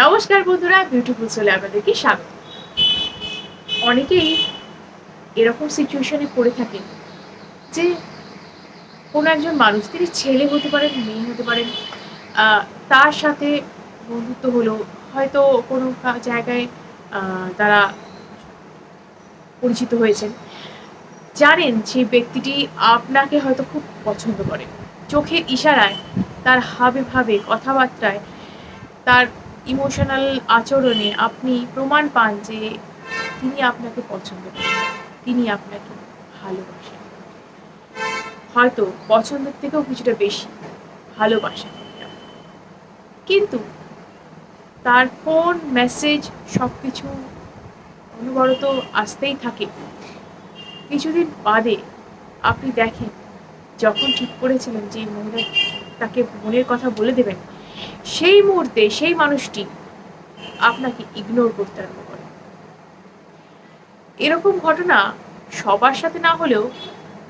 নমস্কার বন্ধুরা বিউটিফুল সোলে আপনাদেরকে স্বাগত। অনেকেই এরকম সিচুয়েশনে পড়ে থাকেন যে কোনো একজন মানুষ, তিনি ছেলে হতে পারেন, মেয়ে হতে পারেন তার সাথে বন্ধুত্ব হলো, হয়তো কোনো জায়গায় তারা পরিচিত হয়েছেন। জানেন সেই ব্যক্তিটি আপনাকে হয়তো খুব পছন্দ করেন চোখের ইশারায়, তার হাবে ভাবে, কথাবার্তায়, তার ইমোশনাল আচরণে আপনি প্রমাণ পান যে তিনি আপনাকে পছন্দ করেন, তিনি আপনাকে ভালোবাসেন। হয়তো পছন্দের থেকেও কিছুটা বেশি ভালোবাসেন কিন্তু তার ফোন মেসেজ সব কিছু অনবরত আসতেই থাকে। কিছুদিন বাদে আপনি দেখেন, যখন ঠিক করেছিলেন যে মহিলা তাকে মনের কথা বলে দেবেন সেই মুহূর্তে সেই মানুষটি আপনাকে ইগনোর করতে আরম্ভ করে। এরকম ঘটনা সবার সাথে না হলেও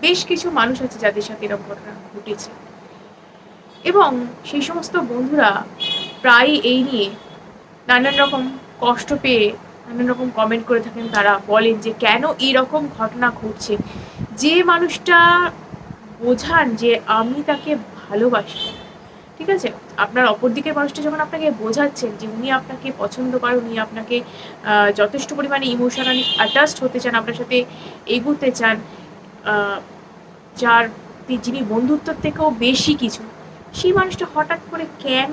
বেশ কিছু মানুষ আছে যাদের সাথে এরকম ঘটনা ঘটেছে। এবং সেই সমস্ত বন্ধুরা প্রায়ই এই নিয়ে নানান রকম কষ্ট পেয়ে, নানান রকম কমেন্ট করে থাকেন। তারা বলেন যে, কেন এইরকম ঘটনা ঘটছে? যে মানুষটা বোঝান যে আমি তাকে ভালোবাসি। ঠিক আছে? আপনার অপর দিকের মানুষটা যখন আপনাকে বোঝাচ্ছেন যে উনি আপনাকে পছন্দ করেন উনি আপনাকে যথেষ্ট পরিমাণে ইমোশনালি অ্যাটাচড হতে চান, আপনার সাথে এগুতে চান যার যিনি বন্ধুত্বের থেকেও বেশি কিছু, সেই মানুষটা হঠাৎ করে কেন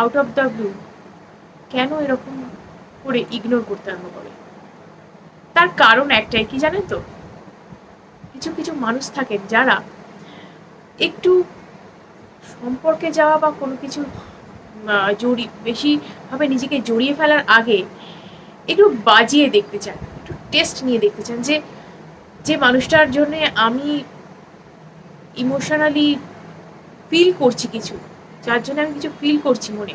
আউট অফ দ্য ব্লু কেন এরকম করে ইগনোর করতে আরম্ভ করে? তার কারণ একটাই কি জানেন তো? কিছু কিছু মানুষ থাকেন যারা একটু সম্পর্কে যাওয়া বা কোনো কিছু জড়ি, বেশিভাবে নিজেকে জড়িয়ে ফেলার আগে একটু বাজিয়ে দেখতে চান, একটু টেস্ট নিয়ে দেখতে চান যে যে মানুষটার জন্য আমি ইমোশনালি ফিল করছি কিছু, যার জন্য আমি কিছু ফিল করছি মনে,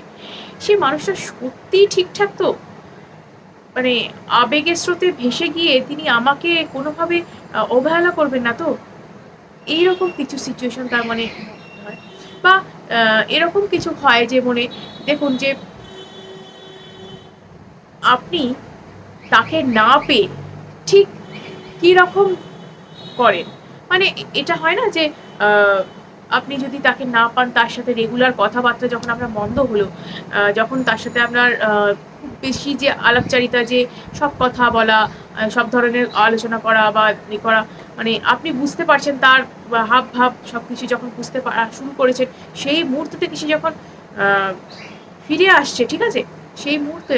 সে মানুষটা সত্যিই ঠিকঠাক তো? মানে আবেগের স্রোতে ভেসে গিয়ে তিনি আমাকে কোনোভাবে অবহেলা করবেন না তো? এইরকম কিছু সিচুয়েশন তার মানে বা এরকম কিছু হয় যে মনে, দেখুন যে আপনি তাকে না পেয়ে ঠিক কী রকম করেন? মানে এটা হয় না যে আপনি যদি তাকে না পান তার সাথে রেগুলার কথাবার্তা যখন আপনার বন্ধ হলো যখন তার সাথে আপনার খুব বেশি যে আলাপচারিতা, যে সব কথা বলা সব ধরনের আলোচনা করা বা করা মানে আপনি বুঝতে পারছেন তার হাব ভাব সব কিছু যখন বুঝতে শুরু করেছেন, সেই মুহূর্ত থেকে সে যখন ফিরে আসছে, ঠিক আছে? সেই মুহূর্তে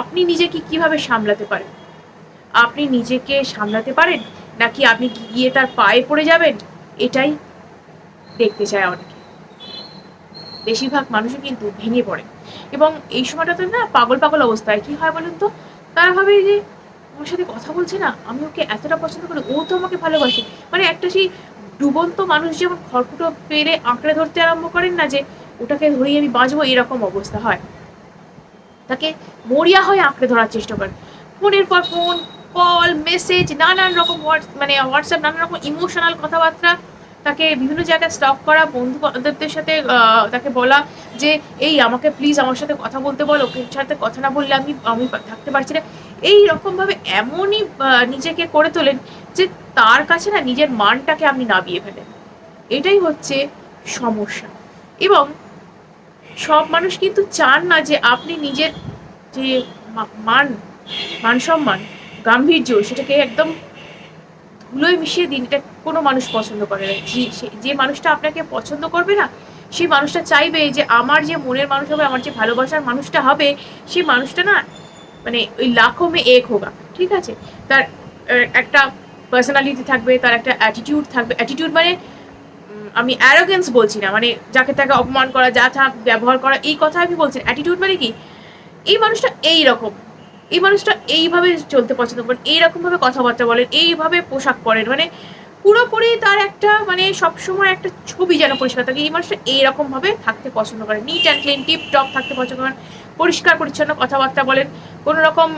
আপনি নিজেকে কীভাবে সামলাতে পারেন? আপনি নিজেকে সামলাতে পারেন? নাকি আপনি গিয়ে তার পায়ে পড়ে যাবেন? এটাই দেখতে চায় অনেকে। বেশিরভাগ মানুষই কিন্তু ভেঙে পড়ে। এবং এই সময়টাতে না পাগল পাগল অবস্থায়। কি হয় বলুন তো? তারা ভাবে যে আমার সাথে কথা বলছে না? আমি ওকে এতটা পছন্দ করি, ও তো আমাকে ভালোবাসে। মানে একটা সেই ডুবন্ত মানুষ যেমন খড়কুটো পেরে আঁকড়ে ধরতে আরম্ভ করেন না যে, ওটাকে ধরেই আমি বাঁচবো, এরকম অবস্থা হয়। তাকে মরিয়া হয়ে আঁকড়ে ধরার চেষ্টা করেন। ফোনের পর ফোন, কল, মেসেজ, নানান রকম হোয়াটস মানে হোয়াটসঅ্যাপ, নানান রকম ইমোশনাল কথাবার্তা তাকে বিভিন্ন জায়গায় স্টক করা বন্ধু বান্ধবদের সাথে তাকে বলা যে, এই আমাকে প্লিজ আমার সাথে কথা বলতে বল, ওকে সাথে কথা না বললে আমি আমি থাকতে পারছি না। এই রকমভাবে এমনই নিজেকে করে তোলেন যে তার কাছে না নিজের মানটাকে আপনি নামিয়ে ফেলেন। এটাই হচ্ছে সমস্যা। এবং সব মানুষ কিন্তু চান না যে আপনি নিজের যে মান মান সম্মান, গাম্ভীর্য, সেটাকে একদম ধুলোয় মিশিয়ে দিন, এটা কোনো মানুষ পছন্দ করে না। যে মানুষটা আপনাকে পছন্দ করবে না, সেই মানুষটা চাইবে যে আমার যে মনের মানুষ হবে, আমার যে ভালোবাসার মানুষটা হবে, সেই মানুষটা না মানে ওই লাখো মে এক হোগা, ঠিক আছে? তার একটা পার্সোনালিটি থাকবে, তার একটা অ্যাটিটিউড থাকবে। অ্যাটিটিউড মানে আমি অ্যারোগেন্স বলছি না মানে যাকে তাকে অপমান করা, যা থা ব্যবহার করা, এই কথা আমি বলছি অ্যাটিটিউড মানে কি? এই মানুষটা এই রকম এই মানুষটা এইভাবে চলতে পছন্দ করেন, এইরকমভাবে কথাবার্তা বলেন, এইভাবে পোশাক পরেন মানে পুরোপুরি তার একটা মানে সবসময় একটা ছবি যেন পরিষ্কার থাকে, এই মানুষটা এইরকমভাবে থাকতে পছন্দ করেন। Neat and clean tip top থাকতে পছন্দ করেন। পরিষ্কার, পরিচ্ছন্ন কথাবার্তা বলেন। কোনো রকম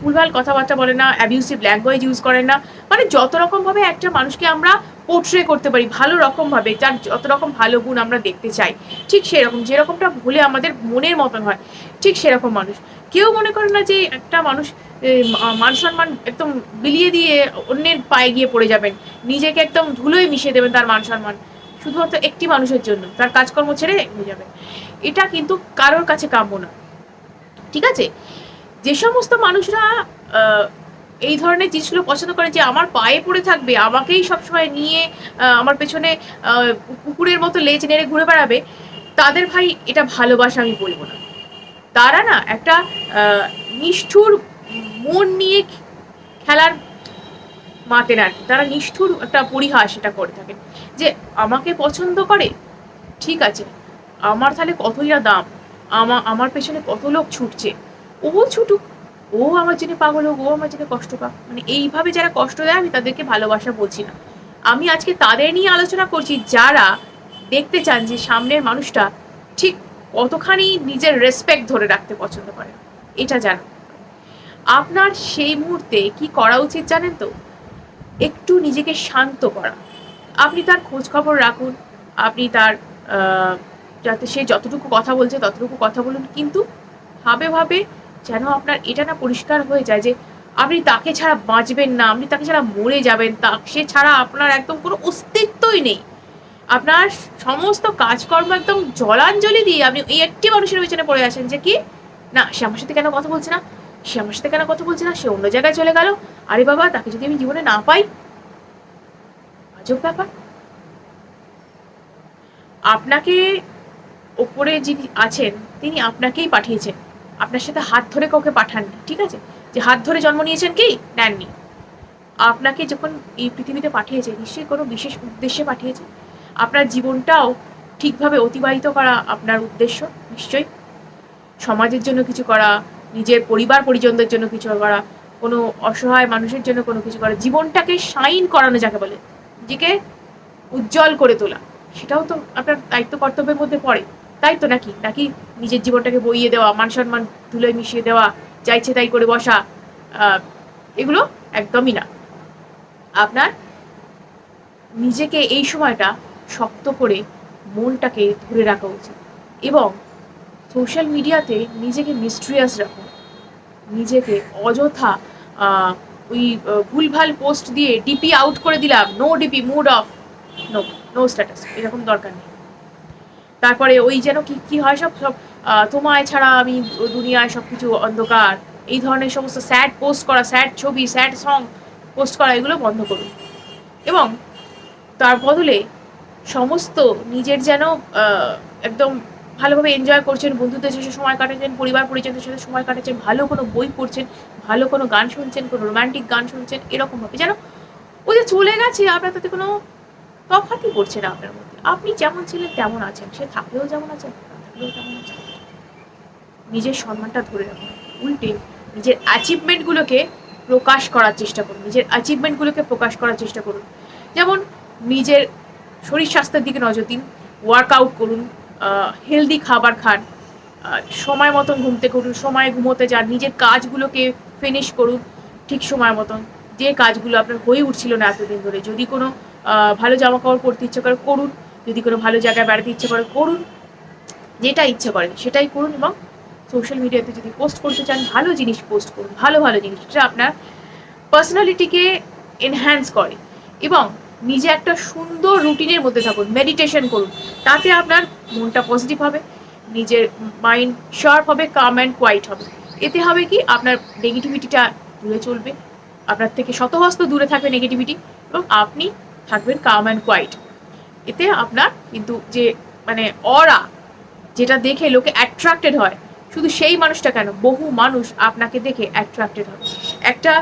ভুলভাল কথাবার্তা বলেন না অ্যাবিউসিভ ল্যাঙ্গুয়েজ ইউজ করেন না। মানে যত রকমভাবে একটা মানুষকে আমরা পোর্ট্রে করতে পারি, ভালো রকমভাবে, যার যত রকম ভালো গুণ আমরা দেখতে চাই, ঠিক সেরকম, যেরকমটা ভুলে আমাদের মনের মতন হয়, ঠিক সেরকম মানুষ। কেউ মনে করে না যে একটা মানুষ মান সম্মান একদম বিলিয়ে দিয়ে অন্যের পায়ে গিয়ে পড়ে যাবেন, নিজেকে একদম ধুলোয় মিশিয়ে দেবেন তার মান সম্মান। শুধুমাত্র একটি মানুষের জন্য তার কাজকর্ম ছেড়ে হয়ে যাবে। এটা কিন্তু কারোর কাছে কাম্য না। ঠিক আছে? যে সমস্ত মানুষরা এই ধরনের জিনিসগুলো পছন্দ করে যে আমার পায়ে পড়ে থাকবে আমাকেই সবসময় নিয়ে আমার পেছনে আহ, কুকুরের মতো লেজ নেড়ে ঘুরে বেড়াবে তাদের ভাই এটা ভালোবাসা আমি বলব না। তারা না একটা নিষ্ঠুর মন নিয়ে খেলার মাতেন আর তারা নিষ্ঠুর একটা পরিহাস এটা করে থাকেন। যে আমাকে পছন্দ করে? ঠিক আছে। আমার তাহলে কতই না দাম? আমা, আমার পেছনে কত লোক ছুটছে? ও ছুটুক। ও আমার জন্য পাগল হোক, ও আমার জন্য কষ্ট পাক। মানে এইভাবে যারা কষ্ট দেয়, আমি তাদেরকে ভালোবাসা বলছি না। আমি আজকে তাদের নিয়ে আলোচনা করছি যারা দেখতে চান যে সামনের মানুষটা ঠিক কতখানি নিজের রেসপেক্ট ধরে রাখতে পছন্দ করে। এটা জানা আপনার সেই মুহূর্তে কি করা উচিত জানেন তো? একটু নিজেকে শান্ত করা। আপনি তার খোঁজ খবর রাখুন, আপনি তার যাতে সে যতটুকু কথা বলছে ততটুকু কথা বলুন, কিন্তু ভাবে ভাবে যেন আপনার এটা না পরিষ্কার হয়ে যায় যে আপনি তাকে ছাড়া বাঁচবেন না, আপনি তাকে ছাড়া মরে যাবেন, তা সে ছাড়া আপনার একদম কোনো অস্তিত্বই নেই। আপনার সমস্ত কাজকর্ম একদম জলাঞ্জলি দিয়ে আপনি এই একটি মানুষের পেছনে পড়ে আছেন যে কি, না, সে আমার সাথে কেন কথা বলছে না? সে আমার সাথে কেন কথা বলছে না? সে অন্য জায়গায় চলে গেল। আরে বাবা, তাকে যদি আমি জীবনে না পাই? আজব ব্যাপার। আপনাকে ওপরে যিনি আছেন, তিনি আপনাকেই পাঠিয়েছেন। আপনার সাথে হাত ধরে কাউকে পাঠাননি ঠিক আছে? যে হাত ধরে জন্ম নিয়েছেন কি? নেননি। আপনাকে যখন এই পৃথিবীতে পাঠিয়েছে, নিশ্চয়ই কোনো বিশেষ উদ্দেশ্যে পাঠিয়েছে? আপনার জীবনটাও ঠিকভাবে অতিবাহিত করা আপনার উদ্দেশ্য? নিশ্চয়ই। সমাজের জন্য কিছু করা নিজের পরিবার পরিজনদের জন্য কিছু করা, কোনো অসহায় মানুষের জন্য কোনো কিছু করা, জীবনটাকে শাইন করানো যাকে বলে, নিজেকে উজ্জ্বল করে তোলা। সেটাও তো আপনার দায়িত্ব কর্তব্যের মধ্যে পড়ে। তাই তো নাকি? নাকি নিজের জীবনটাকে বইয়ে দেওয়া, মান সম্মান, ধুলোয় মিশিয়ে দেওয়া, যা ইচ্ছে তাই করে বসা এগুলো একদমই না। আপনার নিজেকে এই সময়টা শক্ত করে মনটাকে ধরে রাখা উচিত। এবং সোশ্যাল মিডিয়াতে নিজেকে মিস্ট্রিয়াস রাখুন নিজেকে অযথা ওই ভুলভাল পোস্ট দিয়ে ডিপি আউট করে দিলাম। No DP mood off no no status এরকম দরকার নেই। তারপরে ওই যেন কি কি হয় সব সব তোমায় ছাড়া আমি দুনিয়ায় সব কিছু অন্ধকার। এই ধরনের সমস্ত স্যাড পোস্ট করা স্যাড ছবি স্যাড সং পোস্ট করা, এগুলো বন্ধ করুন এবং তার বদলে সমস্ত নিজের যেন একদম ভালোভাবে এনজয় করছেন, বন্ধুদের সাথে সময় কাটাচ্ছেন, পরিবার পরিজনদের সাথে সময় কাটাচ্ছেন, ভালো কোনো বই পড়ছেন, ভালো কোনো গান শুনছেন, কোনো রোমান্টিক গান শুনছেন এরকমভাবে যেন ও যে চলে গেছে, আপনার তাতে কোনো তফাতই পড়ছে না আপনার মধ্যে। আপনি যেমন ছিলেন তেমন আছেন, সে থাকলেও যেমন আছেন থাকলেও তেমন আছেন। নিজের সম্মানটা ধরে রাখুন, উল্টে নিজের অ্যাচিভমেন্টগুলোকে প্রকাশ করার চেষ্টা করুন, নিজের অ্যাচিভমেন্টগুলোকে প্রকাশ করার চেষ্টা করুন। যেমন নিজের শরীর স্বাস্থ্যের দিকে নজর দিন ওয়ার্কআউট করুন হেলদি খাবার খান। সময় মতন ঘুমতে করুন সময় ঘুমোতে যান, নিজের কাজগুলোকে ফিনিশ করুন ঠিক সময় মতন। যে কাজগুলো আপনার হয়ে উঠছিল না এতদিন ধরে, যদি কোনো ভালো জামা কাপড় পরতে ইচ্ছে করে করুন, যদি কোনো ভালো জায়গায় বেড়াতে ইচ্ছে করে করুন, যেটা ইচ্ছে করেন সেটাই করুন এবং সোশ্যাল মিডিয়াতে যদি পোস্ট করতে চান, ভালো জিনিস পোস্ট করুন, ভালো ভালো জিনিস, যেটা আপনার পার্সোনালিটিকে এনহ্যান্স করে। এবং নিজে একটা সুন্দর রুটিনের মধ্যে থাকুন মেডিটেশন করুন। তাতে আপনার মনটা পজিটিভ হবে, নিজের মাইন্ড শার্প হবে কাম অ্যান্ড কোয়াইট হবে। এতে হবে কি? আপনার নেগেটিভিটিটা দূরে চলবে, আপনার থেকে শতহস্ত দূরে থাকবে নেগেটিভিটি এবং আপনি থাকবেন কাম অ্যান্ড কোয়াইট এতে আপনার কিন্তু যে মানে অরা যেটা দেখে লোকে অ্যাট্রাক্টেড হয়, শুধু সেই মানুষটা কেন? বহু মানুষ আপনাকে দেখে অ্যাট্রাক্টেড হবে। একটা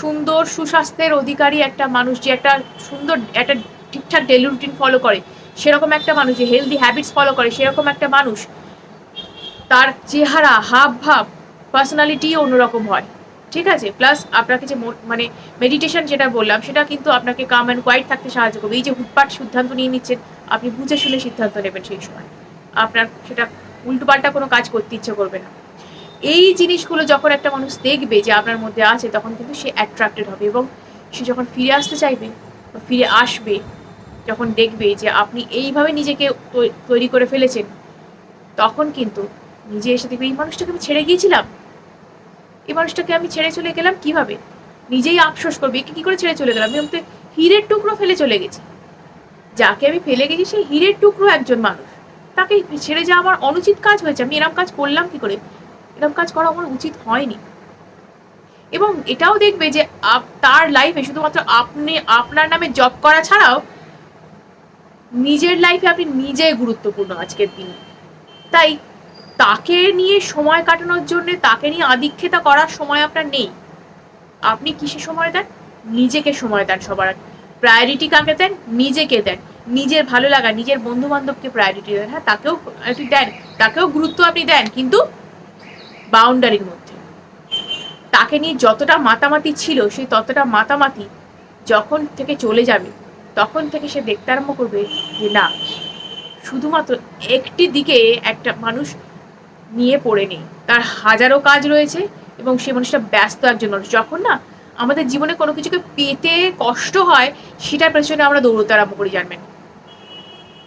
সুন্দর সুস্বাস্থ্যের অধিকারী একটা মানুষ যে একটা সুন্দর, একটা ঠিকঠাক ডেলি রুটিন ফলো করে, সেরকম একটা মানুষ, যে হেলদি হ্যাবিটস ফলো করে, সেরকম একটা মানুষ, তার চেহারা, হাব ভাব পার্সোনালিটি অন্যরকম হয়। ঠিক আছে? প্লাস আপনাকে যে মানে মেডিটেশন যেটা বললাম, সেটা কিন্তু আপনাকে কাম অ্যান্ড কোয়াইট থাকতে সাহায্য করবে। এই যে হুটপাট সিদ্ধান্ত নিয়ে নিচ্ছেন, আপনি বুঝে শুনে সিদ্ধান্ত নেবেন সেই সময়। আপনার সেটা উল্টোপাল্টা কোনো কাজ করতে ইচ্ছে করবে না। এই জিনিসগুলো যখন একটা মানুষ দেখবে যে আপনার মধ্যে আছে, তখন কিন্তু সে অ্যাট্রাক্টেড হবে এবং সে যখন ফিরে আসতে চাইবে বা ফিরে আসবে, যখন দেখবে যে আপনি এইভাবে নিজেকে তৈরি করে ফেলেছেন, তখন কিন্তু নিজে এসে দেখবে, এই মানুষটাকে আমি ছেড়ে গিয়েছিলাম। এই মানুষটাকে আমি ছেড়ে চলে গেলাম কীভাবে? নিজেই আফসোস করবে, একে কি করে ছেড়ে চলে গেলাম? আমি তো হীরের টুকরো ফেলে চলে গেছি। যাকে আমি ফেলে গেছি, সেই হীরের টুকরো একজন মানুষ। তাকে ছেড়ে যাওয়া আমার অনুচিত কাজ হয়েছে। আমি এরম কাজ করলাম কি করে? এরম কাজ করা আমার উচিত হয়নি। এবং এটাও দেখবে যে তার লাইফে শুধুমাত্র আপনি, আপনার নামে জব করা ছাড়াও নিজের লাইফে আপনি নিজে গুরুত্বপূর্ণ আজকের দিনে। তাই তাকে নিয়ে সময় কাটানোর জন্য, তাকে নিয়ে আদিক্ষেতা করার সময় আপনার নেই। আপনি কিসে সময় দেন? নিজেকে সময় দেন সবার প্রায়োরিটি কাকে দেন? নিজেকে দেন। নিজের ভালো লাগা, নিজের বন্ধু বান্ধবকে প্রায়োরিটি দেন। হ্যাঁ তাকেও আপনি দেন, তাকেও গুরুত্ব আপনি দেন, কিন্তু বাউন্ডারির মধ্যে। তাকে নিয়ে যতটা মাতামাতি ছিল, সেই ততটা মাতামাতি যখন থেকে চলে যাবে, তখন থেকে সে দেখতে আরম্ভ করবে যে, না, শুধুমাত্র একটি দিকে একটা মানুষ নিয়ে পড়ে নেই। তার হাজারো কাজ রয়েছে এবং সে মানুষটা ব্যস্ত একজন মানুষ। যখন না আমাদের জীবনে কোনো কিছুকে পেতে কষ্ট হয়, সেটার পেছনে আমরা দৌড়তে আরম্ভ করি, জানবেন।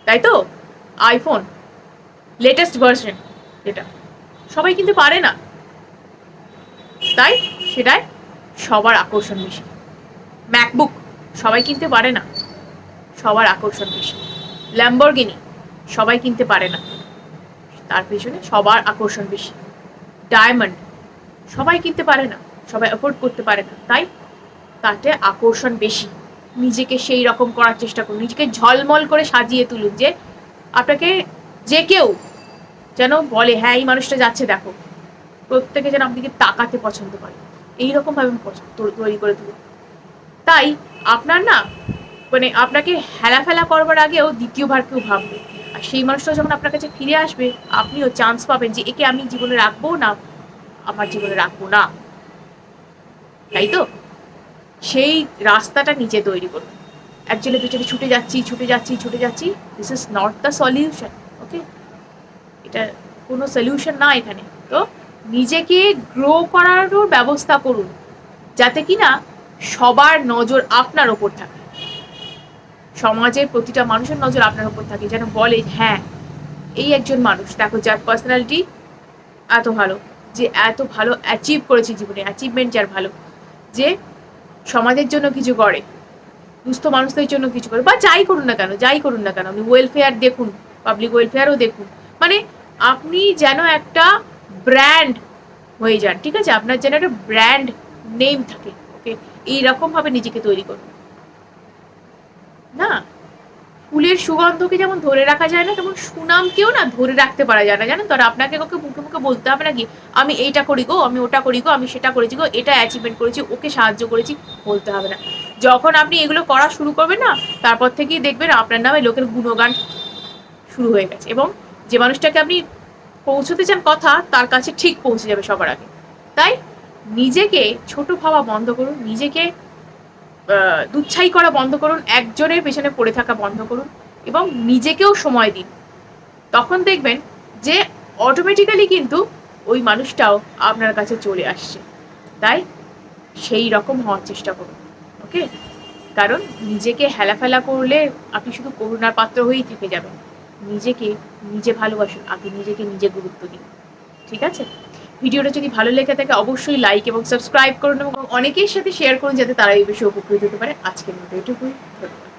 তাই তো? আইফোন লেটেস্ট ভার্সন যেটা সবাই কিন্তু পারে না। তাই সেটাই সবার আকর্ষণ বেশি। ম্যাকবুক সবাই কিনতে পারে না, সবার আকর্ষণ বেশি। ল্যাম্বরগিনি সবাই কিনতে পারে না, তার পেছনে সবার আকর্ষণ বেশি। ডায়মন্ড সবাই কিনতে পারে না, সবাই অ্যাফোর্ড করতে পারে না। তাই তাতে আকর্ষণ বেশি। নিজেকে সেই রকম করার চেষ্টা করুন, নিজেকে ঝলমল করে সাজিয়ে তুলুন যে আপনাকে যে কেউ যেন বলে হ্যাঁ এই মানুষটা যাচ্ছে, দেখো। প্রত্যেকে যেন আপনাকে তাকাতে পছন্দ করে। এইরকমভাবে পছন্দ তৈরি করে তুলুন তাই আপনার না মানে আপনাকে হেলাফেলা করবার আগেও দ্বিতীয়বার কেউ ভাববে। আর সেই মানুষটা যখন আপনার কাছে ফিরে আসবে, আপনিও চান্স পাবেন যে, একে আমি জীবনে রাখব না? আমার জীবনে রাখব না? তাই তো? সেই রাস্তাটা নিজে তৈরি করুন। একজনের পিছনে ছুটে যাচ্ছি ছুটে যাচ্ছি ছুটে যাচ্ছি। This is not the solution okay এটা কোনো সলিউশন না এখানে। তো নিজেকে গ্রো করারও ব্যবস্থা করুন, যাতে কি না সবার নজর আপনার ওপর থাকে। সমাজের প্রতিটা মানুষের নজর আপনার ওপর থাকে, যেন বলে হ্যাঁ এই একজন মানুষ, দেখো, যার পার্সোনালিটি এত ভালো, যে এত ভালো অ্যাচিভ করেছে জীবনে অ্যাচিভমেন্ট যার ভালো, যে সমাজের জন্য কিছু করে, দুস্থ মানুষদের জন্য কিছু করে, বা যাই করুন না কেন, যাই করুন না কেন, আপনি ওয়েলফেয়ার দেখুন পাবলিক ওয়েলফেয়ারও দেখুন মানে আপনি যেন একটা ব্র্যান্ড হয়ে যান, ঠিক আছে? আপনার যেন একটা ব্র্যান্ড নেম থাকে ওকে এইরকমভাবে নিজেকে তৈরি করুন। না? ফুলের সুগন্ধকে যেমন ধরে রাখা যায় না, তেমন সুনামকেও না ধরে রাখতে পারা যায় না, জানেন তো? আপনাকে কাউকে মুখে মুখে বলতে হবে না কি, আমি এইটা করি গো, আমি ওটা করি গো, আমি সেটা করেছি গো, এটা অ্যাচিভমেন্ট করেছি, ওকে সাহায্য করেছি, বলতে হবে না। যখন আপনি এগুলো করা শুরু করবেন না, তারপর থেকেই দেখবেন আপনার নামে লোকের গুণগান শুরু হয়ে গেছে। এবং যে মানুষটাকে আপনি পৌঁছতে চান কথা, তার কাছে ঠিক পৌঁছে যাবে সবার আগে। তাই নিজেকে ছোট ভাবা বন্ধ করুন, নিজেকে দুচ্ছাই করা বন্ধ করুন, একজনের পেছনে পড়ে থাকা বন্ধ করুন এবং নিজেকেও সময় দিন। তখন দেখবেন যে অটোমেটিক্যালি কিন্তু ওই মানুষটাও আপনার কাছে চলে আসছে। তাই সেই রকম হওয়ার চেষ্টা করুন ওকে কারণ নিজেকে হেলাফেলা করলে আপনি শুধু করুণার পাত্র হয়েই থেকে যাবেন। নিজেকে নিজে ভালোবাসুন আগে নিজেকে নিজে গুরুত্ব দিন। ঠিক আছে? ভিডিওটা যদি ভালো লেগে থাকে, অবশ্যই লাইক এবং সাবস্ক্রাইব করুন এবং অনেকের সাথে শেয়ার করুন, যাতে তারা এই বিষয়ে উপকৃত হতে পারে। আজকের মতো এটুকুই। ধন্যবাদ।